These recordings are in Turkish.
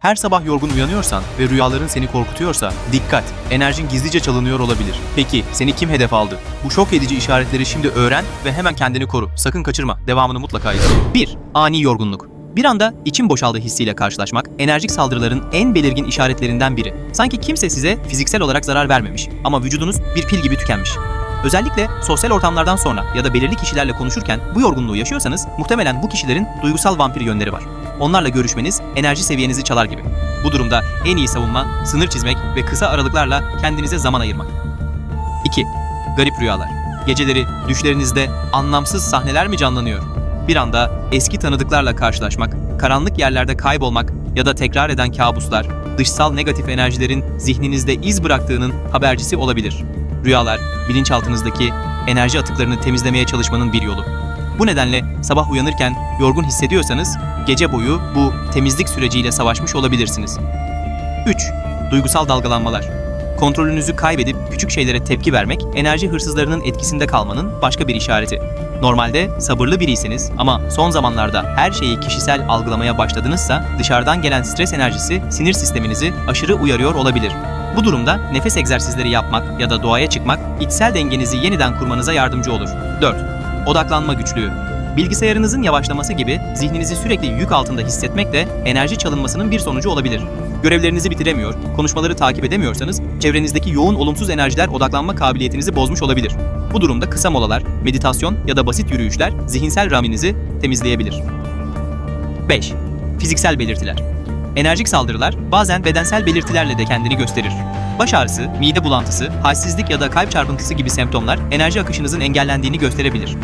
Her sabah yorgun uyanıyorsan ve rüyaların seni korkutuyorsa dikkat, enerjin gizlice çalınıyor olabilir. Peki seni kim hedef aldı? Bu şok edici işaretleri şimdi öğren ve hemen kendini koru. Sakın kaçırma. Devamını mutlaka izle. 1. Ani yorgunluk. Bir anda içim boşaldı hissiyle karşılaşmak enerjik saldırıların en belirgin işaretlerinden biri. Sanki kimse size fiziksel olarak zarar vermemiş ama vücudunuz bir pil gibi tükenmiş. Özellikle sosyal ortamlardan sonra ya da belirli kişilerle konuşurken bu yorgunluğu yaşıyorsanız muhtemelen bu kişilerin duygusal vampir yönleri var. Onlarla görüşmeniz enerji seviyenizi çalar gibi. Bu durumda en iyi savunma sınır çizmek ve kısa aralıklarla kendinize zaman ayırmak. 2. Garip rüyalar. Geceleri düşlerinizde anlamsız sahneler mi canlanıyor? Bir anda eski tanıdıklarla karşılaşmak, karanlık yerlerde kaybolmak ya da tekrar eden kabuslar, dışsal negatif enerjilerin zihninizde iz bıraktığının habercisi olabilir. Rüyalar, bilinçaltınızdaki enerji atıklarını temizlemeye çalışmanın bir yolu. Bu nedenle sabah uyanırken yorgun hissediyorsanız gece boyu bu temizlik süreciyle savaşmış olabilirsiniz. 3. Duygusal dalgalanmalar. Kontrolünüzü kaybedip küçük şeylere tepki vermek enerji hırsızlarının etkisinde kalmanın başka bir işareti. Normalde sabırlı biriyseniz ama son zamanlarda her şeyi kişisel algılamaya başladınızsa dışarıdan gelen stres enerjisi sinir sisteminizi aşırı uyarıyor olabilir. Bu durumda nefes egzersizleri yapmak ya da doğaya çıkmak içsel dengenizi yeniden kurmanıza yardımcı olur. 4. Odaklanma güçlüğü. Bilgisayarınızın yavaşlaması gibi zihninizi sürekli yük altında hissetmek de enerji çalınmasının bir sonucu olabilir. Görevlerinizi bitiremiyor, konuşmaları takip edemiyorsanız çevrenizdeki yoğun olumsuz enerjiler odaklanma kabiliyetinizi bozmuş olabilir. Bu durumda kısa molalar, meditasyon ya da basit yürüyüşler zihinsel raminizi temizleyebilir. 5. Fiziksel belirtiler. Enerjik saldırılar bazen bedensel belirtilerle de kendini gösterir. Baş ağrısı, mide bulantısı, halsizlik ya da kalp çarpıntısı gibi semptomlar enerji akışınızın engellendiğini gösterebilir.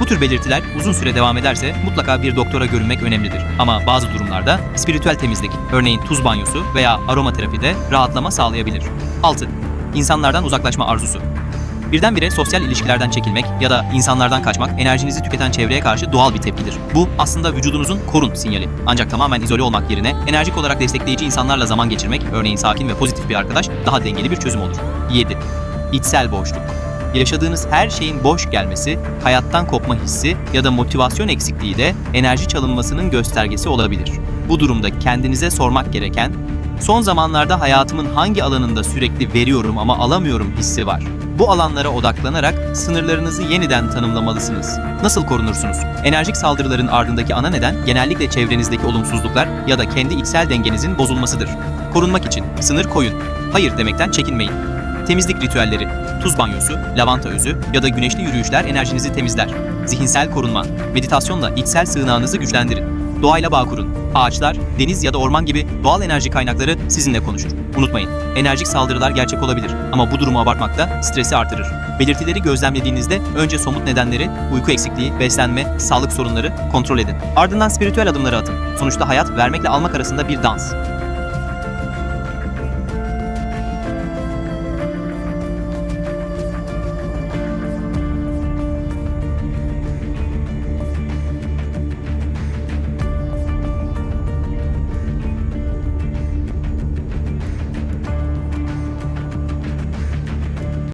Bu tür belirtiler uzun süre devam ederse mutlaka bir doktora görünmek önemlidir. Ama bazı durumlarda spiritüel temizlik, örneğin tuz banyosu veya aromaterapide rahatlama sağlayabilir. 6. İnsanlardan uzaklaşma arzusu. Birdenbire sosyal ilişkilerden çekilmek ya da insanlardan kaçmak enerjinizi tüketen çevreye karşı doğal bir tepkidir. Bu aslında vücudunuzun korun sinyali. Ancak tamamen izole olmak yerine enerjik olarak destekleyici insanlarla zaman geçirmek, örneğin sakin ve pozitif bir arkadaş daha dengeli bir çözüm olur. 7. İçsel boşluk. Yaşadığınız her şeyin boş gelmesi, hayattan kopma hissi ya da motivasyon eksikliği de enerji çalınmasının göstergesi olabilir. Bu durumda kendinize sormak gereken, son zamanlarda hayatımın hangi alanında sürekli veriyorum ama alamıyorum hissi var? Bu alanlara odaklanarak sınırlarınızı yeniden tanımlamalısınız. Nasıl korunursunuz? Enerjik saldırıların ardındaki ana neden genellikle çevrenizdeki olumsuzluklar ya da kendi içsel dengenizin bozulmasıdır. Korunmak için sınır koyun. Hayır demekten çekinmeyin. Temizlik ritüelleri, tuz banyosu, lavanta özü ya da güneşli yürüyüşler enerjinizi temizler. Zihinsel korunma, meditasyonla içsel sığınağınızı güçlendirin. Doğayla bağ kurun. Ağaçlar, deniz ya da orman gibi doğal enerji kaynakları sizinle konuşur. Unutmayın, enerjik saldırılar gerçek olabilir ama bu durumu abartmak da stresi artırır. Belirtileri gözlemlediğinizde önce somut nedenleri, uyku eksikliği, beslenme, sağlık sorunları kontrol edin. Ardından spiritüel adımları atın. Sonuçta hayat vermekle almak arasında bir dans.